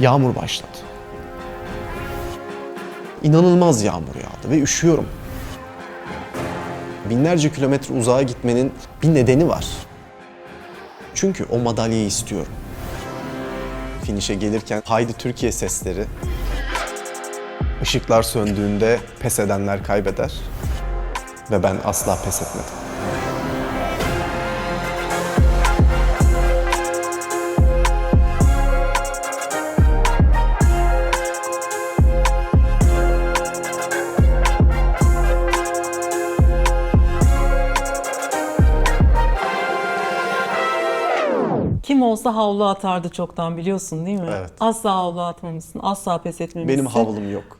Yağmur başladı. İnanılmaz yağmur yağdı ve üşüyorum. Binlerce kilometre uzağa gitmenin bir nedeni var. Çünkü o madalyayı istiyorum. Finişe gelirken haydi Türkiye sesleri. Işıklar söndüğünde pes edenler kaybeder. Ve ben asla pes etmedim. Kim olsa havlu atardı çoktan biliyorsun değil mi? Evet. Asla havlu atmamışsın. Asla pes etmemişsin. Benim havlum yok.